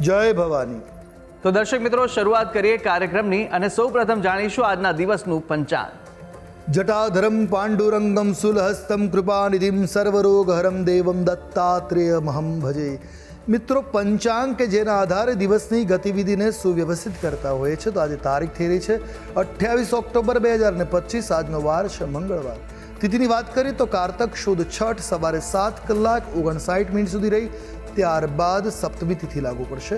જય ભવાની. તો દર્શક મિત્રો શરૂઆત કરીએ કાર્યક્રમની અને સૌ પ્રથમ જાણીશું આજના દિવસનું પંચાંગ. જટાધરમ પાંડુરંગમ સુલહસ્તમ કૃપાનિધિમ સર્વરોગહરમ દેવમ દત્તાત્રેયમહમ ભજે. મિત્રો પંચાંગ કે જેના આધારે દિવસની ગતિવિધિને સુવ્યવસ્થિત કરતા હોય છે તો આજે તારીખ થઈ રહી છે અઠ્યાવીસ ઓક્ટોબર બે હજાર ને પચીસ આજનો વાર છે મંગળવાર. તિથિની વાત કરીએ તો કારતક શુદ્ધ છઠ સવારે સાત કલાક ઓગણસાઠ મિનિટ સુધી રહી. ત્યારબાદ સપ્તમી તિથિ લાગુ પડશે.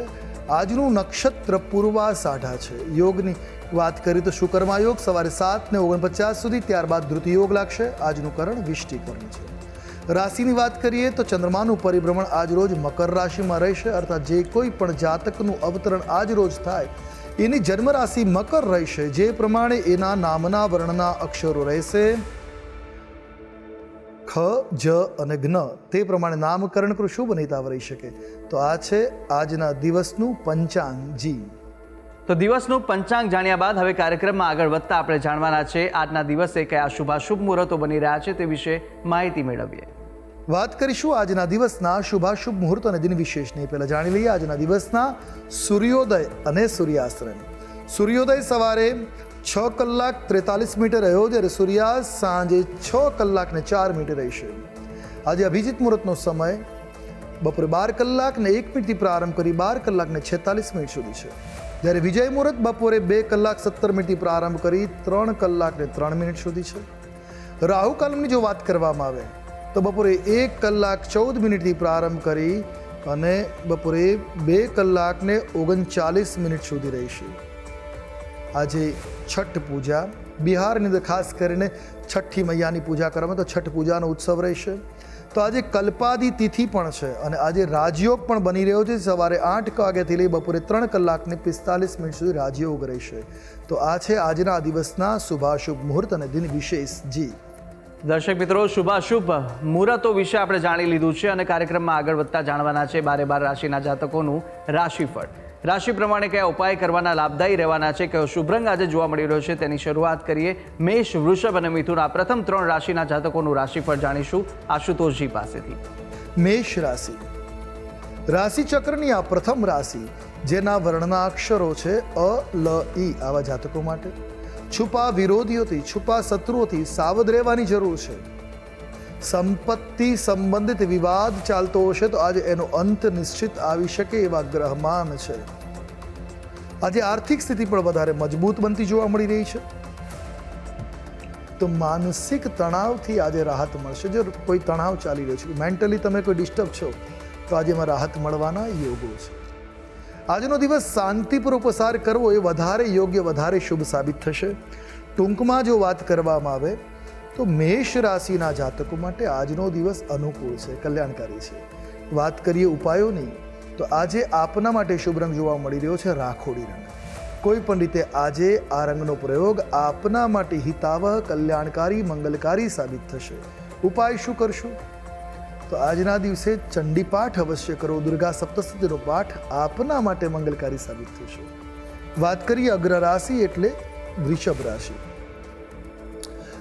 આજનું નક્ષત્ર પૂર્વા સાઢા છે. યોગની વાત કરીએ તો શુકર્મા યોગ સવારે સાત ને ઓગણપચાસ સુધી, ત્યારબાદ ધૃતિ યોગ લાગશે. આજનું કરણ વિષ્ટિકરણ છે. રાશિની વાત કરીએ તો ચંદ્રમાનું પરિભ્રમણ આજ રોજ મકર રાશિમાં રહેશે, અર્થાત જે કોઈ પણ જાતકનું અવતરણ આજ રોજ થાય, એની જન્મ રાશિ મકર રહેશે. જે પ્રમાણે એના નામના વર્ણના અક્ષરો રહેશે. ખ જ અને જ્ઞ તે પ્રમાણે નામકરણ કરું શુભ નહીતાવ રહી શકે? તો આ છે આજના દિવસનું પંચાંગ જી તો દિવસનું પંચાંગ જાણ્યા બાદ હવે કાર્યક્રમમાં આગળ વધતા આપણે જાણવાના છે આજના દિવસે કયા શુભાશુભ મુહૂર્તો બની રહ્યા છે તે વિશે માહિતી મેળવીએ. વાત કરીશું આજના દિવસના શુભાશુભ મુહૂર્ત અને દિન વિશેષની. પહેલાં જાણી લઈએ આજના દિવસના સૂર્યોદય અને સૂર્યાસ્તની. સૂર્યોદય સવારે છ કલાક ત્રેતાલીસ મીટર રહ્યો જ્યારે સૂર્યાસ્ત સાંજે છ કલાક ને ચાર મિનિટ રહેશે. આજે અભિજીત મુહૂર્તનો સમય બપોરે બાર કલાક ને એક મિનિટથી પ્રારંભ કરી બાર કલાક ને છેતાલીસ મિનિટ સુધી છે. જ્યારે વિજય મુહૂર્ત બપોરે બે કલાક સત્તર મિનિટથી પ્રારંભ કરી ત્રણ કલાક ને ત્રણ મિનિટ સુધી છે. રાહુ કાલમની જો વાત કરવામાં આવે, તો બપોરે એક કલાક ચૌદ મિનિટથી પ્રારંભ કરી અને બપોરે બે કલાકને ઓગણચાલીસ મિનિટ સુધી રહેશે. આજે છઠ પૂજા. બિહારની અંદર ખાસ કરીને છઠ્ઠી મૈયાની પૂજા કરવામાં તો છઠ પૂજાનો ઉત્સવ રહેશે. તો આજે કલ્પાદી તિથિ પણ છે અને આજે રાજયોગ પણ બની રહ્યો છે. સવારે આઠ વાગ્યાથી લઈ બપોરે ત્રણ કલાકને પિસ્તાલીસ મિનિટ સુધી રાજયોગ રહેશે. તો આ છે આજના દિવસના શુભાશુભ મુહૂર્ત અને દિન વિશેષ જી. દર્શક મિત્રો, શુભાશુભ મુહૂર્તો વિશે આપણે જાણી લીધું છે અને કાર્યક્રમમાં આગળ વધતા જાણવાના છે બારે બાર રાશિના જાતકોનું રાશિફળ. રાશિ પ્રમાણે કયા ઉપાય કરવાના લાભદાયી રહેવાના છે, કયો શુભ રંગ આજે જોવા મળી રહ્યો છે તેની શરૂઆત કરીએ મેષ, વૃષભ અને મિથુન. આ પ્રથમ ત્રણ રાશિના જાતકોનું રાશિફળ જાણીશું આશુતોષજી પાસેથી. મેષ રાશિ. રાશિચક્રની આ પ્રથમ રાશિ, જેના વર્ણનાક્ષરો છે અ, લ, ઈ આવા જાતકો માટે. છુપા વિરોધીઓથી, છુપા શત્રુઓથી સાવધ રહેવાની જરૂર છે. સંપત્તિ સંબંધિત વિવાદ ચાલતો હશે તો આજે એનો અંત નિશ્ચિત આવી શકે એવા ગ્રહમાન છે. આજે આર્થિક સ્થિતિ પણ વધારે મજબૂત બનતી જોવા મળી રહી છે. તો માનસિક તણાવથી આજે રાહત મળશે. જો કોઈ તણાવ ચાલી રહ્યો છે, મેન્ટલી તમે કોઈ ડિસ્ટર્બ છો, તો આજે એમાં રાહત મળવાના યોગો છે. આજનો દિવસ શાંતિપૂર્વક પસાર કરવો એ વધારે યોગ્ય, વધારે શુભ સાબિત થશે. ટૂંકમાં જો વાત કરવામાં આવે તો મેષ રાશિના જાતકો માટે આજનો દિવસ અનુકૂળ છે, કલ્યાણકારી છે. વાત કરીએ ઉપાયોની, તો આજે આપના માટે શુભ રંગ જોવા મળી રહ્યો છે રાખોડી રંગ. કોઈ પણ રીતે આજે આ રંગનો પ્રયોગ આપના માટે હિતાવહ, કલ્યાણકારી, મંગલકારી સાબિત થશે. ઉપાય શું કરશું? તો આજના દિવસે ચંડી પાઠ અવશ્ય કરો, દુર્ગા સપ્તશતીનો પાઠ આપના માટે મંગલકારી સાબિત થશે. વાત કરીએ અગ્ર રાશિ એટલે વૃષભ રાશિ.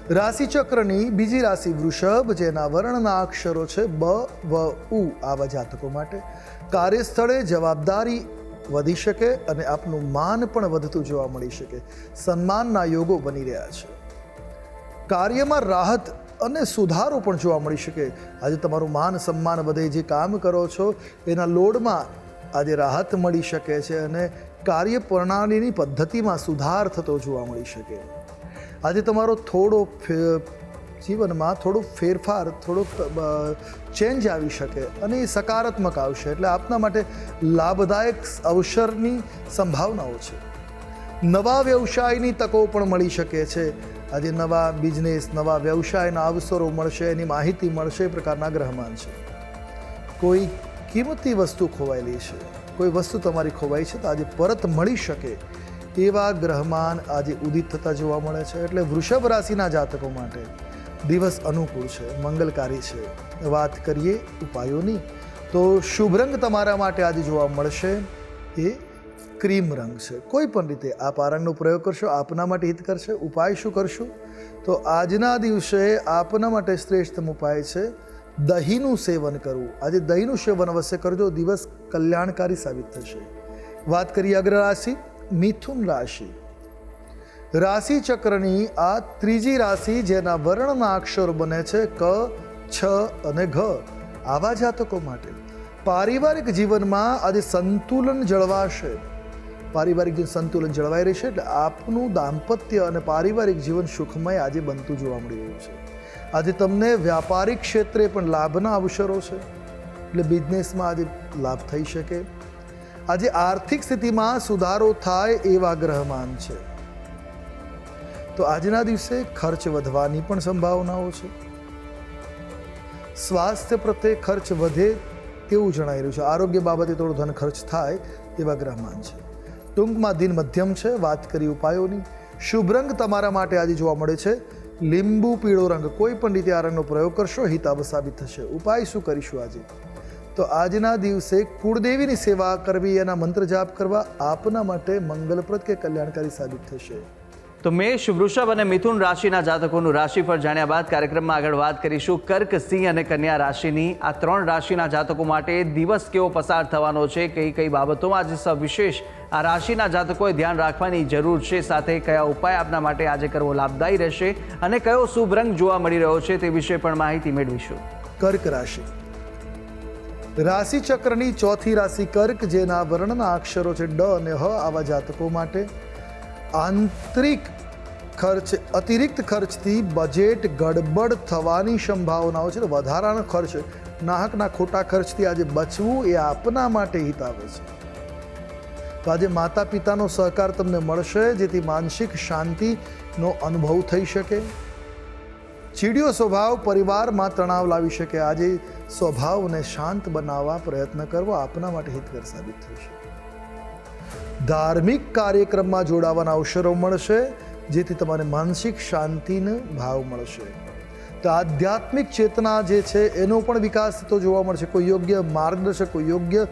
રાશિચક્રની બીજી રાશિ વૃષભ, જેના વર્ણના અક્ષરો છે બ, વ, ઉ, આવા જાતકો માટે. કાર્યસ્થળે જવાબદારી વધી શકે અને આપનું માન પણ વધતું જોવા મળી શકે. સન્માનના યોગો બની રહ્યા છે. કાર્યમાં રાહત અને સુધારો પણ જોવા મળી શકે. આજે તમારું માન સન્માન વધે, જે કામ કરો છો, એના લોડમાં આજે રાહત મળી શકે છે અને કાર્ય પ્રણાલીની પદ્ધતિમાં સુધાર થતો જોવા મળી શકે. આજે તમારો થોડો જીવનમાં થોડો ફેરફાર થોડોક ચેન્જ આવી શકે અને એ સકારાત્મક આવશે. એટલે આપના માટે લાભદાયક અવસરની સંભાવનાઓ છે. નવા વ્યવસાયની તકો પણ મળી શકે છે. આજે નવા બિઝનેસ નવા વ્યવસાયના અવસરો મળશે, એની માહિતી મળશે એ પ્રકારના ગ્રહમાન છે. કોઈ કિંમતી વસ્તુ ખોવાયેલી છે. કોઈ વસ્તુ તમારી ખોવાઈ છે તો આજે પરત મળી શકે. એવા ગ્રહમાન આજે ઉદિત થતા જોવા મળે છે. એટલે વૃષભ રાશિના જાતકો માટે દિવસ અનુકૂળ છે, મંગલકારી છે. વાત કરીએ ઉપાયોની, તો શુભ રંગ તમારા માટે આજે જોવા મળશે. એ ક્રીમ રંગ છે. કોઈ પણ રીતે આ રંગનો પ્રયોગ કરશો, આપના માટે હિત કરશે, ઉપાય શું કરશું? તો આજના દિવસે આપના માટે શ્રેષ્ઠ ઉપાય છે દહીંનું સેવન કરવું. આજે દહીંનું સેવન અવશ્ય કરજો, દિવસ કલ્યાણકારી સાબિત થશે. વાત કરીએ અગ્ર રાશિ મિથુન રાશિ. રાશિ ચક્રની આ ત્રીજી રાશિ જેના વર્ણના અક્ષરો બને છે ક, છ અને ઘ. આવા જાતકો માટે પારિવારિક જીવનમાં આજે સંતુલન જળવાશે. પારિવારિક જીવન સંતુલન જળવાઈ રહેશે એટલે આપનું દાંપત્ય અને પારિવારિક જીવન સુખમય આજે બનતું જોવા મળી રહ્યું છે. આજે તમને વ્યાપારિક ક્ષેત્રે પણ લાભના અવસરો છે. એટલે બિઝનેસમાં આજે લાભ થઈ શકે. આજે આર્થિક સ્થિતિમાં સુધારો થાય એવા ગ્રહમાન છે. તો આજના દિવસે ખર્ચ વધવાની પણ સંભાવનાઓ છે. સ્વાસ્થ્ય પ્રત્યે ખર્ચ વધે તેવું જણાઈ રહ્યું છે. આરોગ્ય બાબતે થોડો ધન ખર્ચ થાય એવા ગ્રહમાન છે. ટૂંકમાં દિન મધ્યમ છે. વાત કરી ઉપાયોની. શુભ રંગ તમારા માટે આજે જોવા મળે છે. લીંબુ, પીળો રંગ. કોઈ પણ રીતે આ રંગનો પ્રયોગ કરશો હિતાવ સાબિત થશે. ઉપાય શું કરીશું આજે? તો આજના દિવસે કુળદેવીની સેવા કરવી એના મંત્ર જાપ કરવા આપના માટે મંગલપ્રદ કે કલ્યાણકારી સાબિત થશે. તો મેષ વૃષભ અને મિથુન રાશિના જાતકોનું રાશિફળ જાણ્યા બાદ કાર્યક્રમમાં આગળ વાત કરીશું. કર્ક સિંહ અને કન્યા રાશિની આ ત્રણ રાશિના જાતકો માટે દિવસ કેવો પસાર થવાનો છે કઈ કઈ બાબતોમાં આજે સવિશેષ આ રાશિના જાતકોએ ધ્યાન રાખવાની જરૂર છે સાથે કયા ઉપાય આપના માટે આજે કરવો લાભદાયી રહેશે અને કયો શુભ રંગ જોવા મળી રહ્યો છે તે વિશે પણ માહિતી મેળવીશું. કર્ક રાશિ. રાશિ ચક્રની ચોથી રાશિ કર્ક, જેના વર્ણના અક્ષરો છે ડ અને હ આવા જાતકો માટે. આંતરિક ખર્ચ, અતિરિક્ત ખર્ચથી બજેટ ગડબડ થવાની સંભાવનાઓ છે. વધારાનો ખર્ચ, નાહકના ખોટા ખર્ચથી આજે બચવું એ આપના માટે હિત આવે છે. તો આજે માતા પિતાનો સહકાર તમને મળશે, જેથી માનસિક શાંતિનો અનુભવ થઈ શકે. ચીડિયો સ્વભાવ પરિવારમાં તણાવ લાવી શકે. આજે સ્વભાવને શાંત બનાવવા પ્રયત્ન કરવો આપના માટે હિતકર સાબિત થશે ધાર્મિક કાર્યક્રમમાં જોડાવાના અવસરો મળશે, જેથી તમારે માનસિક શાંતિનો ભાવ મળશે. તો આધ્યાત્મિક ચેતના જે છે, એનો પણ વિકાસ થતો જોવા મળશે. કોઈ યોગ્ય માર્ગદર્શક, કોઈ યોગ્ય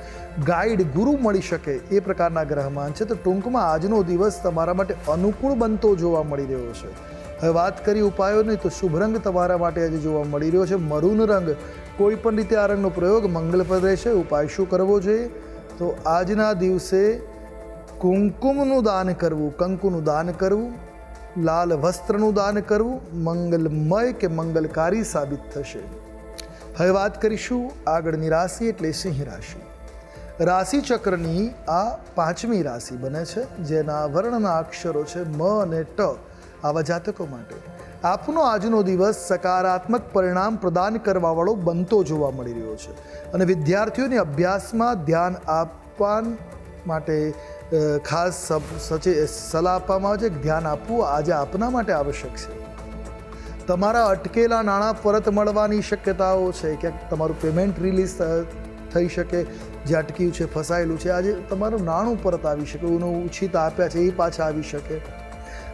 ગાઈડ, ગુરુ મળી શકે એ પ્રકારના ગ્રહમાન છે. તો ટૂંકમાં આજનો દિવસ તમારા માટે અનુકૂળ બનતો જોવા મળી રહ્યો છે. હવે વાત કરી ઉપાયોની, તો શુભ રંગ તમારા માટે આજે જોવા મળી રહ્યો છે. મરૂન રંગ, કોઈ પણ રીતે આ રંગનો પ્રયોગ મંગલપ્રદ રહેશે. ઉપાય શું કરવો જોઈએ? તો આજના દિવસે કુમકુમનું દાન કરવું, કંકુનું દાન કરવું, લાલ વસ્ત્રનું દાન કરવું મંગલમય કે મંગલકારી સાબિત થશે. હવે વાત કરીશું આગળની રાશિ એટલે સિંહ રાશિ. રાશિ ચક્રની આ પાંચમી રાશિ બને છે, જેના વર્ણના અક્ષરો છે મ અને ટ. આવા જાતકો માટે. આપનો આજનો દિવસ સકારાત્મક પરિણામ પ્રદાન કરવાવાળો બનતો જોવા મળી રહ્યો છે. અને વિદ્યાર્થીઓને અભ્યાસમાં ધ્યાન આપવા માટે ખાસ સચે, સલાહ આપવામાં આવે છે ધ્યાન આપવું આજે આપના માટે આવશ્યક છે. તમારા અટકેલા નાણાં પરત મળવાની શક્યતાઓ છે, ક્યાંક તમારું પેમેન્ટ રિલીઝ થઈ શકે, જે અટક્યું છે, ફસાયેલું છે, આજે તમારું નાણું પરત આવી શકે, એનું ઉછીત આપ્યા છે, એ પાછા આવી શકે.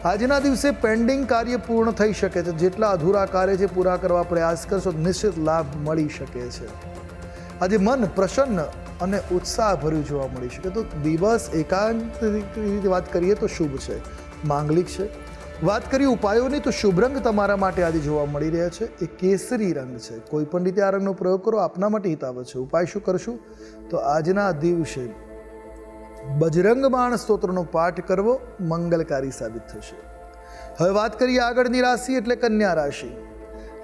આજના દિવસે પેન્ડિંગ કાર્ય પૂર્ણ થઈ શકે છે. જેટલા અધૂરા કાર્ય છે, પૂરા કરવા પ્રયાસ કરશો, નિશ્ચિત લાભ મળી શકે છે. આજે મન પ્રસન્ન અને ઉત્સાહભર્યું જોવા મળી શકે. તો દિવસ એકાંત રીતે વાત કરીએ તો શુભ છે. માંગલિક છે. વાત કરીએ ઉપાયોની, તો શુભ રંગ તમારા માટે આજે જોવા મળી રહ્યા છે. એ કેસરી રંગ છે. કોઈ પણ રીતે આ રંગનો પ્રયોગ કરો, આપના માટે હિતાવ છે. ઉપાય શું કરશું? તો આજના દિવસે બજરંગ બાણ સ્તોત્રનો પાઠ કરવો મંગલકારી સાબિત થશે. હવે વાત કરીએ આગળની રાશિ એટલે કન્યા રાશિ.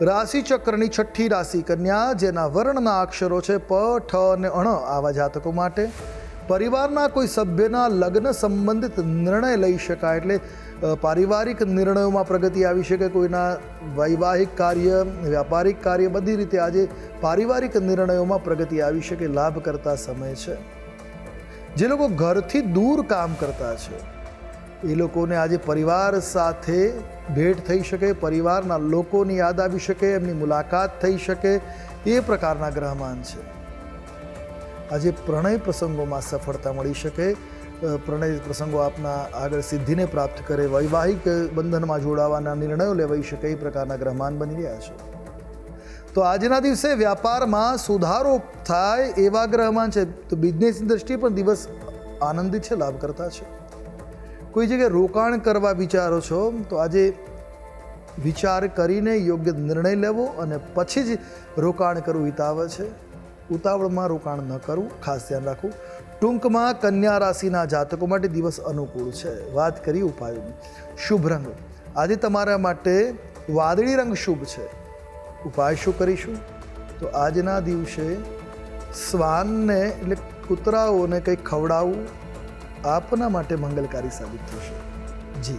રાશિ ચક્રની છઠ્ઠી રાશિ કન્યા, જેના વર્ણના અક્ષરો છે પ, ઠ અને અણ આવા જાતકો માટે. પરિવારના કોઈ સભ્યના લગ્ન સંબંધિત નિર્ણય લઈ શકાય એટલે પારિવારિક નિર્ણયોમાં પ્રગતિ આવી શકે, કોઈના વૈવાહિક કાર્ય, વ્યાપારિક કાર્ય બધી રીતે આજે પારિવારિક નિર્ણયોમાં પ્રગતિ આવી શકે લાભ કરતા સમય છે. જે લોકો ઘરથી દૂર કામ કરતા છે. એ લોકોને આજે પરિવાર સાથે ભેટ થઈ શકે, પરિવારના લોકોની યાદ આવી શકે, એમની મુલાકાત થઈ શકે એ પ્રકારના ગ્રહમાન છે. આજે પ્રણય પ્રસંગોમાં સફળતા મળી શકે. પ્રણય પ્રસંગો આપના આગળ સિદ્ધિને પ્રાપ્ત કરે, વૈવાહિક બંધનમાં જોડાવાના નિર્ણયો લેવાઈ શકે એ પ્રકારના ગ્રહમાન બની રહ્યા છે. તો આજના દિવસે વ્યાપારમાં સુધારો થાય એવા ગ્રહમાં છે. તો બિઝનેસની દ્રષ્ટિએ પણ દિવસ આનંદિત છે લાભ કરતા છે. કોઈ જગ્યાએ રોકાણ કરવા વિચારો છો, તો આજે વિચાર કરીને યોગ્ય નિર્ણય લેવો અને પછી જ રોકાણ કરવું હિતાવે છે. ઉતાવળમાં રોકાણ ન કરવું, ખાસ ધ્યાન રાખવું. ટૂંકમાં કન્યા રાશિના જાતકો માટે દિવસ અનુકૂળ છે. વાત કરી ઉપાયોની. શુભ રંગ. આજે તમારા માટે વાદળી રંગ શુભ છે. ઉપાય શું કરીશું? તો આજના દિવસે શ્વાનને એટલે કૂતરાઓને કંઈક ખવડાવવું આપના માટે મંગલકારી સાબિત થશે. જી.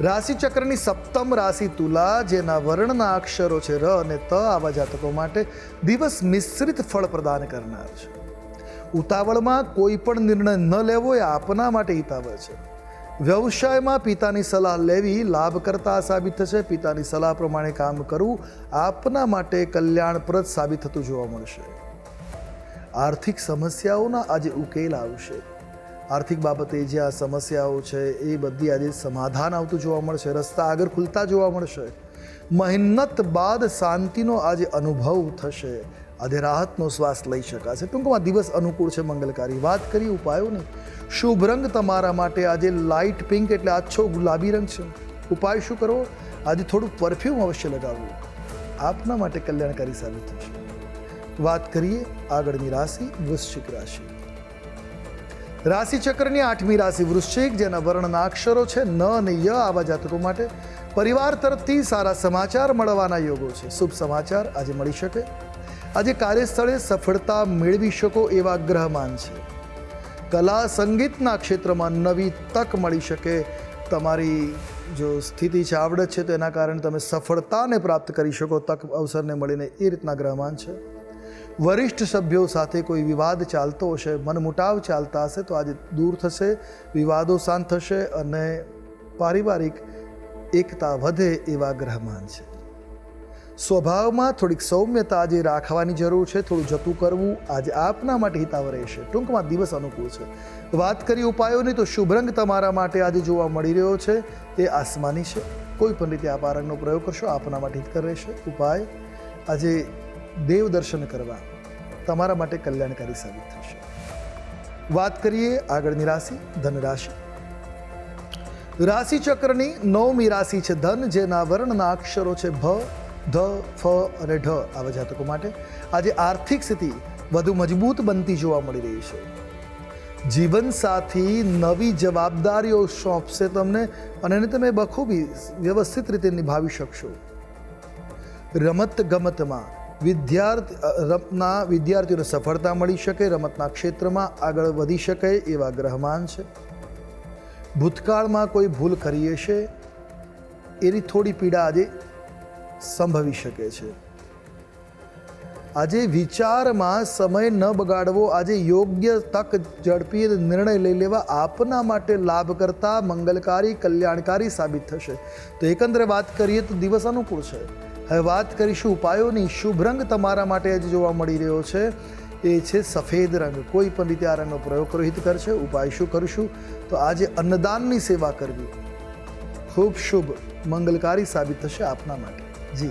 રાશિ ચક્રની સપ્તમ રાશિ તુલા, જેના વર્ણના અક્ષરો છે ર અને ત, આવા જાતકો માટે દિવસ મિશ્રિત ફળ પ્રદાન કરનાર છે. ઉતાવળમાં કોઈ પણ નિર્ણય ન લેવો એ આપના માટે હિતાવહ છે. વ્યવસાયમાં પિતાની સલાહ લેવી લાભકર્તા સાબિત થશે. પિતાની સલાહ પ્રમાણે કામ કરવું આપના માટે કલ્યાણપ્રદ સાબિત થતું જોવા મળશે. આર્થિક સમસ્યાઓના આજે ઉકેલ આવશે. આર્થિક બાબતે જે આ સમસ્યાઓ છે એ બધી આજે સમાધાન આવતું જોવા મળશે, રસ્તા આગળ ખુલતા જોવા મળશે. મહેનત બાદ શાંતિનો આજે અનુભવ થશે. આજે રાહતનો શ્વાસ લઈ શકાશે. ટૂંકમાં દિવસ અનુકૂળ છે, મંગલકારી. વાત કરી ઉપાયોની. શુભ રંગ તમારા માટે આજે લાઇટ પિંક એટલે આછો ગુલાબી રંગ છે. ઉપાય શું કરવો? આજે થોડું પરફ્યુમ અવશ્ય લગાવવું. આપના માટે કલ્યાણકારી સાબિત થશે. વાત કરીએ આગળની રાશિ, વૃશ્ચિક રાશિ. રાશિ ચક્રની આઠમી રાશિ વૃશ્ચિક, જેના વર્ણના અક્ષરો છે ન અને ય આવા જાતકો માટે પરિવાર તરફથી સારા સમાચાર મળવાના યોગો છે. શુભ સમાચાર આજે મળી શકે. આજે કાર્યસ્થળે સફળતા મેળવી શકો એવા ગ્રહમાન છે. કલા સંગીતના ક્ષેત્રમાં નવી તક મળી શકે. તમારી જો સ્થિતિ છે, આવડત છે, તો એના કારણે તમે સફળતાને પ્રાપ્ત કરી શકો, તક અવસરને મળીને એ રીતના ગ્રહમાન છે. વરિષ્ઠ સભ્યો સાથે કોઈ વિવાદ ચાલતો હશે, મનમુટાવ ચાલતા હશે, તો આજે દૂર થશે, વિવાદો શાંત થશે અને પારિવારિક એકતા વધે એવા ગ્રહમાન છે. સ્વભાવમાં થોડીક સૌમ્યતા આજે રાખવાની જરૂર છે, થોડું જતું કરવું આજે આપના માટે હિતાવ રહેશે. ટૂંકમાં દિવસ અનુકૂળ છે. વાત કરી ઉપાયોની તો શુભ રંગ તમારા માટે આજે જોવા મળી રહ્યો છે. એ આસમાની છે. કોઈ પણ રીતે આપ આ રંગનો પ્રયોગ કરશો, આપના માટે હિતકર રહેશે. ઉપાય, આજે દેવ દર્શન કરવા તમારા માટે કલ્યાણકારી સાબિત થશે. વાત કરીએ આગળની રાશિ ધન રાશિ રાશિ ચક્રની નવમી રાશિ છે ધન, જેના વર્ણના અક્ષરો છે ભ, ધ, ફ અને ઢ આવા જાતકો માટે આજે આર્થિક સ્થિતિ વધુ મજબૂત બનતી જોવા મળી રહી છે. જીવનસાથી નવી જવાબદારીઓ સોંપશે તમને અને એને તમે બખૂબી વ્યવસ્થિત રીતે નિભાવી શકશો. રમત ગમતમાં વિદ્યાર્થી રમતના વિદ્યાર્થીઓને સફળતા મળી શકે, રમતના ક્ષેત્રમાં આગળ વધી શકે એવા ગ્રહમાન છે. ભૂતકાળમાં કોઈ ભૂલ કરી હશે એની થોડી પીડા આજે સંભવી શકે છે. આજે વિચારમાં સમય ન બગાડવો, આજે યોગ્ય તક ઝડપી નિર્ણય લઈ લેવા આપના માટે લાભ કરતા મંગલકારી, કલ્યાણકારી સાબિત થશે. તો એકંદરે વાત કરીએ તો દિવસ અનુકૂળ છે. હવે વાત કરીશું ઉપાયોની. શુભ રંગ તમારા માટે આજે જોવા મળી રહ્યો છે. એ છે સફેદ રંગ. કોઈ પણ રીતે આ રંગનો પ્રયોગ કરો, હિત કરશે. ઉપાય શું કરીશું? તો આજે અન્નદાનની સેવા કરવી. ખૂબ શુભ, મંગલકારી સાબિત થશે આપના માટે. જી.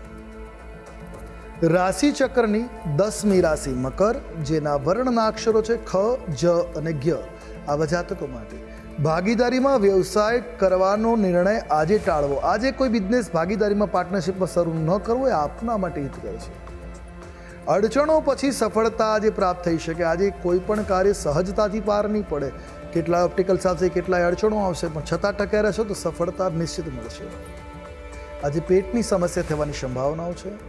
રાશિ ચક્રની દસમી રાશિ મકર, જેના વર્ણના અક્ષરો છે ખ, જ અને જ્ઞ આવા જાતકો માટે ભાગીદારીમાં વ્યવસાય કરવાનો નિર્ણય આજે ટાળવો. આજે કોઈ બિઝનેસ ભાગીદારીમાં પાર્ટનરશિપમાં શરૂ ન કરવો એ આપના માટે હિતકર છે. અડચણો પછી સફળતા આજે પ્રાપ્ત થઈ શકે. આજે કોઈ પણ કાર્ય સહજતાથી પાર નહીં પડે. કેટલા ઓપ્ટિકલ્સ આવશે કેટલાય અડચણો આવશે, પણ છતાં ટક્યા રહેશો તો સફળતા નિશ્ચિત મળશે. આજે પેટની સમસ્યા થવાની સંભાવનાઓ છે.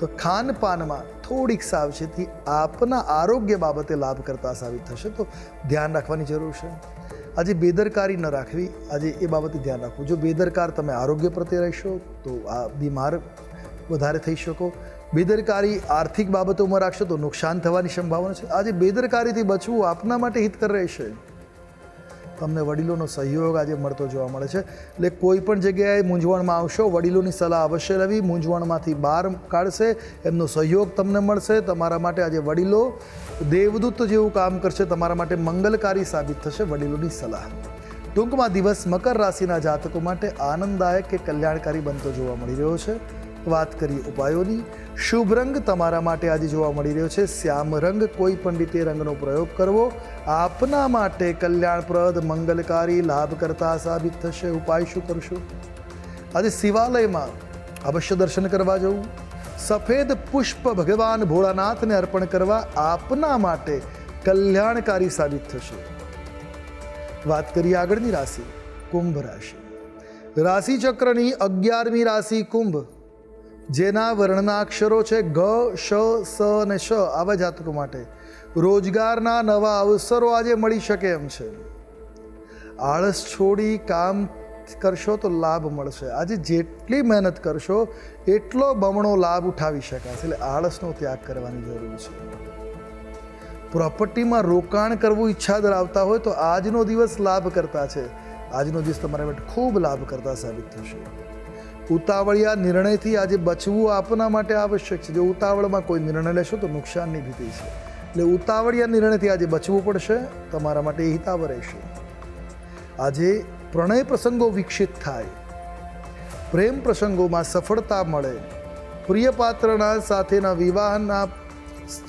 તો ખાનપાનમાં થોડીક સાવચેતી આપના આરોગ્ય બાબતે લાભ કરતા સાબિત થશે. તો ધ્યાન રાખવાની જરૂર છે. આજે બેદરકારી ન રાખવી. આજે એ બાબતે ધ્યાન રાખવું. જો બેદરકાર તમે આરોગ્ય પ્રત્યે રહેશો, તો આ બીમાર વધારે થઈ શકો. બેદરકારી આર્થિક બાબતોમાં રાખશો, તો નુકસાન થવાની સંભાવના છે. આજે બેદરકારીથી બચવું આપના માટે હિતકર રહેશે. તમને વડીલોનો સહયોગ આજે મળતો જોવા મળે છે. એટલે કોઈ પણ જગ્યાએ મૂંઝવણમાં આવશો, વડીલોની સલાહ અવશ્ય લેવી. મૂંઝવણમાંથી બહાર કાઢશે, એમનો સહયોગ તમને મળશે. તમારા માટે આજે વડીલો દેવદૂત જેવું કામ કરશે. તમારા માટે મંગલકારી સાબિત થશે વડીલોની સલાહ. ટૂંકમાં દિવસ મકર રાશિના જાતકો માટે આનંદદાયક કે કલ્યાણકારી બનતો જોવા મળી રહ્યો છે. વાત કરીએ ઉપાયોની. શુભ રંગ તમારા માટે આજે જોવા મળી રહ્યો છે. શ્યામ રંગ, કોઈ પણ રીતે રંગનો પ્રયોગ કરવો. આપના માટે કલ્યાણપ્રદ, મંગલકારી, લાભકર્તા સાબિત થશે. ઉપાય શું કરશો? આજે શિવાલયમાં અવશ્ય દર્શન કરવા જવું. સફેદ પુષ્પ ભગવાન ભોળાનાથને અર્પણ કરવા આપના માટે કલ્યાણકારી સાબિત થશે. વાત કરીએ આગળની રાશિ, કુંભ રાશિ. રાશિ ચક્રની અગિયારમી રાશિ, કુંભ. જેના વર્ણના અક્ષરો છે ગ, શ, સ અને શ આવા જાતકો માટે. રોજગારના નવા અવસરો આજે મળી શકે એમ છે. આળસ છોડી કામ કરશો તો લાભ મળશે. આજે જેટલી મહેનત કરશો, એટલો બમણો લાભ ઉઠાવી શકાશે. એટલે આળસનો ત્યાગ કરવાની જરૂર છે. પ્રોપર્ટીમાં રોકાણ કરવું ઈચ્છા ધરાવતા હોય તો આજનો દિવસ લાભ કરતા છે. આજનો દિવસ તમારા માટે ખૂબ લાભ કરતા સાબિત થશે. ઉતાવળિયા નિર્ણયથી આજે બચવું આપના માટે આવશ્યક છે. જો ઉતાવળમાં કોઈ નિર્ણય લેશો તો નુકસાનની ભીતિ છે. એટલે ઉતાવળિયા નિર્ણયથી આજે બચવું પડશે, તમારા માટે એ હિતાવ રહેશે. આજે પ્રણય પ્રસંગો વિકસિત થાય. પ્રેમ પ્રસંગોમાં સફળતા મળે. પ્રિય પાત્રના સાથેના વિવાહના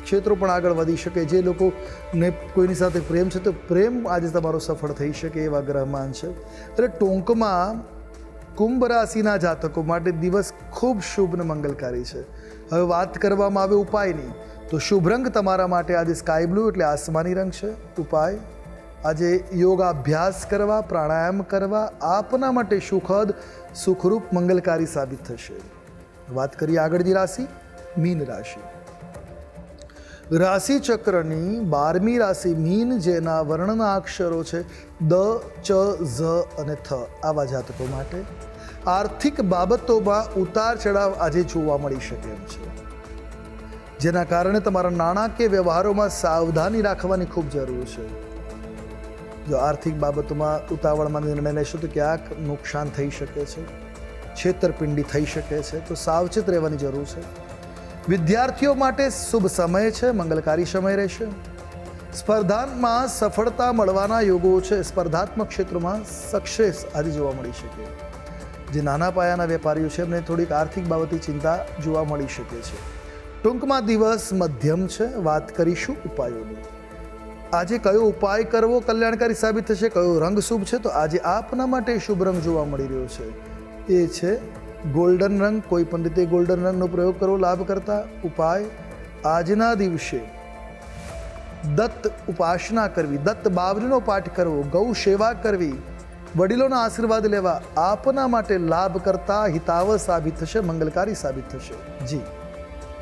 ક્ષેત્રો પણ આગળ વધી શકે. જે લોકોને કોઈની સાથે પ્રેમ છે તો પ્રેમ આજે તમારો સફળ થઈ શકે એવા ગ્રહમાન છે. એટલે ટૂંકમાં કુંભ રાશિના જાતકો માટે દિવસ ખૂબ શુભ અને મંગલકારી છે. હવે વાત કરવામાં આવે ઉપાયની, તો શુભ રંગ તમારા માટે આજે સ્કાય બ્લુ એટલે આસમાની રંગ છે. ઉપાય, આજે યોગાભ્યાસ કરવા, પ્રાણાયામ કરવા, આપના માટે સુખદ, સુખરૂપ, મંગલકારી સાબિત થશે. વાત કરીએ આગળની રાશિ, મીન રાશિ. રાશિ ચક્રની બારમી રાશિ મીન જેના વર્ણના અક્ષરો છે દ, ચ, ઝ અને થ આવા જાતકો માટે આર્થિક બાબતોમાં ઉતાર ચઢાવ આજે જોવા મળી શકે એમ છે. જેના કારણે તમારા નાણાકીય વ્યવહારોમાં સાવધાની રાખવાની ખૂબ જરૂર છે. જો આર્થિક બાબતોમાં ઉતાવળમાં નિર્ણય લેશો તો ક્યાંક નુકસાન થઈ શકે છે. છેતરપિંડી થઈ શકે છે. તો સાવચેત રહેવાની જરૂર છે. વિદ્યાર્થીઓ માટે શુભ સમય છે, મંગલકારી સમય રહેશે. સ્પર્ધામાં સફળતા મળવાના યોગો છે, સ્પર્ધાત્મક ક્ષેત્રોમાં સક્સેસ આજે જોવા મળી શકે. જે નાના પાયાના વેપારીઓ છે, એમને થોડીક આર્થિક બાબતની ચિંતા જોવા મળી શકે છે. ટૂંકમાં દિવસ મધ્યમ છે, વાત કરીશું ઉપાયોની. આજે કયો ઉપાય કરવો કલ્યાણકારી સાબિત થશે, કયો રંગ શુભ છે, તો આજે આપના માટે શુભ રંગ જોવા મળી રહ્યો છે. એ છે ગોલ્ડન રંગ, કોઈ પણ રીતે ગોલ્ડન રંગનો પ્રયોગ કરવો લાભ કરતા ઉપાય આજના દિવસે દત્ત ઉપાસના કરવી, દત્ત બાવરીનો પાઠ કરવો, ગૌ સેવા કરવી, વડીલોના આશીર્વાદ લેવા, આપના માટે લાભ કરતા હિતાવ સાબિત થશે, મંગલકારી સાબિત થશે. જી.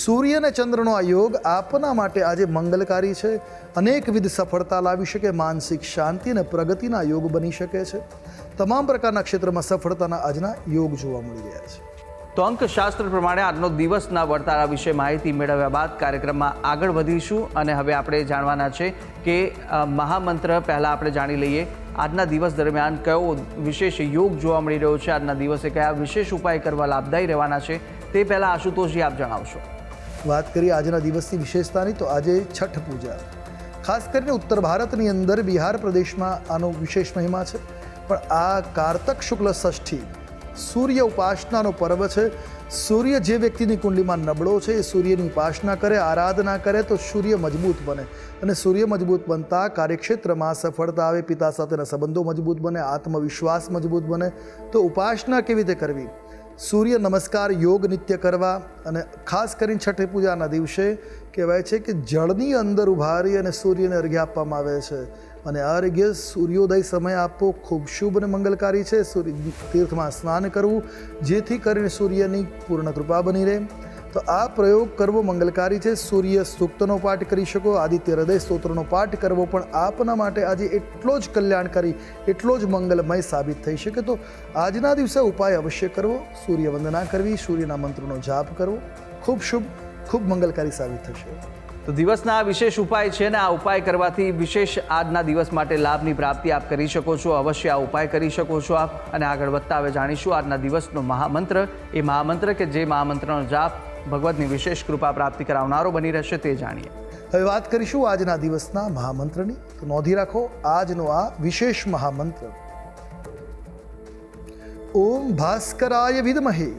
સૂર્ય અને ચંદ્રનો આ યોગ આપના માટે આજે મંગલકારી છે. અનેકવિધ સફળતા લાવી શકે, માનસિક શાંતિ અને પ્રગતિના યોગ બની શકે છે. તમામ પ્રકારના ક્ષેત્રમાં સફળતાના આજના યોગ જોવા મળી રહ્યા છે. તો અંકશાસ્ત્ર પ્રમાણે આજનો દિવસના વર્તારા વિશે માહિતી મેળવ્યા બાદ કાર્યક્રમમાં આગળ વધીશું અને હવે આપણે જાણવાના છે કે મહામંત્ર પહેલાં આપણે જાણી લઈએ. આજના દિવસ દરમિયાન કયો વિશેષ યોગ જોવા મળી રહ્યો છે? આજના દિવસે કયા વિશેષ ઉપાય કરવા લાભદાયી રહેવાના છે? તે પહેલાં આશુતોષજી આપ જણાવશો. વાત કરીએ આજના દિવસની વિશેષતાની, તો આજે છઠ પૂજા. ખાસ કરીને ઉત્તર ભારતની અંદર બિહાર પ્રદેશમાં આનો વિશેષ મહિમા છે. પણ આ કારતક શુક્લ ષષ્ઠી સૂર્ય ઉપાસનાનો પર્વ છે. સૂર્ય જે વ્યક્તિની કુંડલીમાં નબળો છે, એ સૂર્યની ઉપાસના કરે, આરાધના કરે, તો સૂર્ય મજબૂત બને. અને સૂર્ય મજબૂત બનતા કાર્યક્ષેત્રમાં સફળતા આવે, પિતા સાથેના સંબંધો મજબૂત બને, આત્મવિશ્વાસ મજબૂત બને. તો ઉપાસના કેવી રીતે કરવી? સૂર્ય નમસ્કાર યોગ નિત્ય કરવા અને ખાસ કરીને છઠ્ઠી પૂજાના દિવસે કહેવાય છે કે જળની અંદર ઉભારી અને સૂર્યને અર્ઘ્ય આપવામાં આવે છે. અને આ અર્ઘ્ય સૂર્યોદય સમય આપવો ખૂબ શુભ અને મંગલકારી છે. સૂર્ય તીર્થમાં સ્નાન કરવું જેથી કરીને સૂર્યની પૂર્ણ કૃપા બની રહે. તો આ પ્રયોગ કરવો મંગલકારી છે. સૂર્ય સૂક્તનો પાઠ કરી શકો, આદિત્ય હૃદય સ્તોત્રનો પાઠ કરવો, પણ આપના માટે આજે એટલો જ કલ્યાણકારી, એટલો જ મંગલમય સાબિત થઈ શકે તો આજના દિવસે ઉપાય અવશ્ય કરવો. સૂર્ય વંદના કરવી, સૂર્યના મંત્રનો જાપ કરવો. ખૂબ શુભ, ખૂબ મંગલકારી સાબિત થશે. તો દિવસના આ વિશેષ ઉપાય છે ને આ ઉપાય કરવાથી વિશેષ આજના દિવસ માટે લાભની પ્રાપ્તિ આપ કરી શકો છો. અવશ્ય આ ઉપાય કરી શકો છો આપ. અને આગળ વધતા હવે જાણીશું આજના દિવસનો મહામંત્ર. એ મહામંત્ર કે જે મહામંત્રનો જાપ ભગવતની વિશેષ કૃપા પ્રાપ્તિ કરાવનારો બની રહેશે તે જાણીએ. હવે વાત કરીશું આજના દિવસના મહામંત્રની. તો નોંધી રાખો, આજનો આ વિશેષ મહામંત્ર. ઓમ ભાસ્કરાય વિદમહે,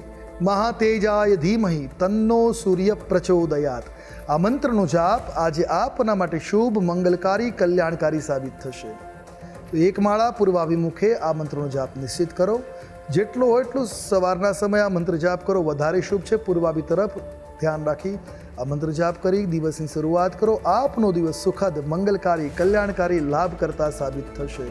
મહાતેજાય ધીમહી, તન્નો સૂર્ય પ્રચોદયાત. આ મંત્રનો જાપ આજે આપના માટે શુભ, મંગલકારી, કલ્યાણકારી સાબિત થશે. તો એક માળા પૂર્વાભિમુખે આ મંત્રનો જાપ નિશ્ચિત કરો. જેટલો હોય એટલું સવારના સમયે આ મંત્ર જાપ કરો. વધારે શુભ છે પૂર્વાભી તરફ ધ્યાન રાખી આ મંત્ર જાપ કરી. દિવસની શરૂઆત કરો. આપનો દિવસ સુખદ, મંગલકારી, કલ્યાણકારી લાભ કરતા સાબિત થશે.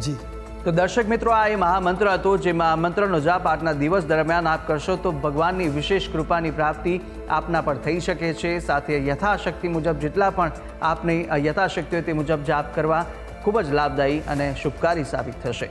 જી. તો દર્શક મિત્રો, આ એ મહામંત્ર હતો જેમાં મંત્રનો જાપ આજના દિવસ દરમિયાન આપ કરશો તો ભગવાનની વિશેષ કૃપાની પ્રાપ્તિ આપના પર થઈ શકે છે. સાથે યથાશક્તિ મુજબ જેટલા પણ આપની યથાશક્તિ હોય તે મુજબ જાપ કરવા ખૂબ જ લાભદાયી અને શુભકારી સાબિત થશે.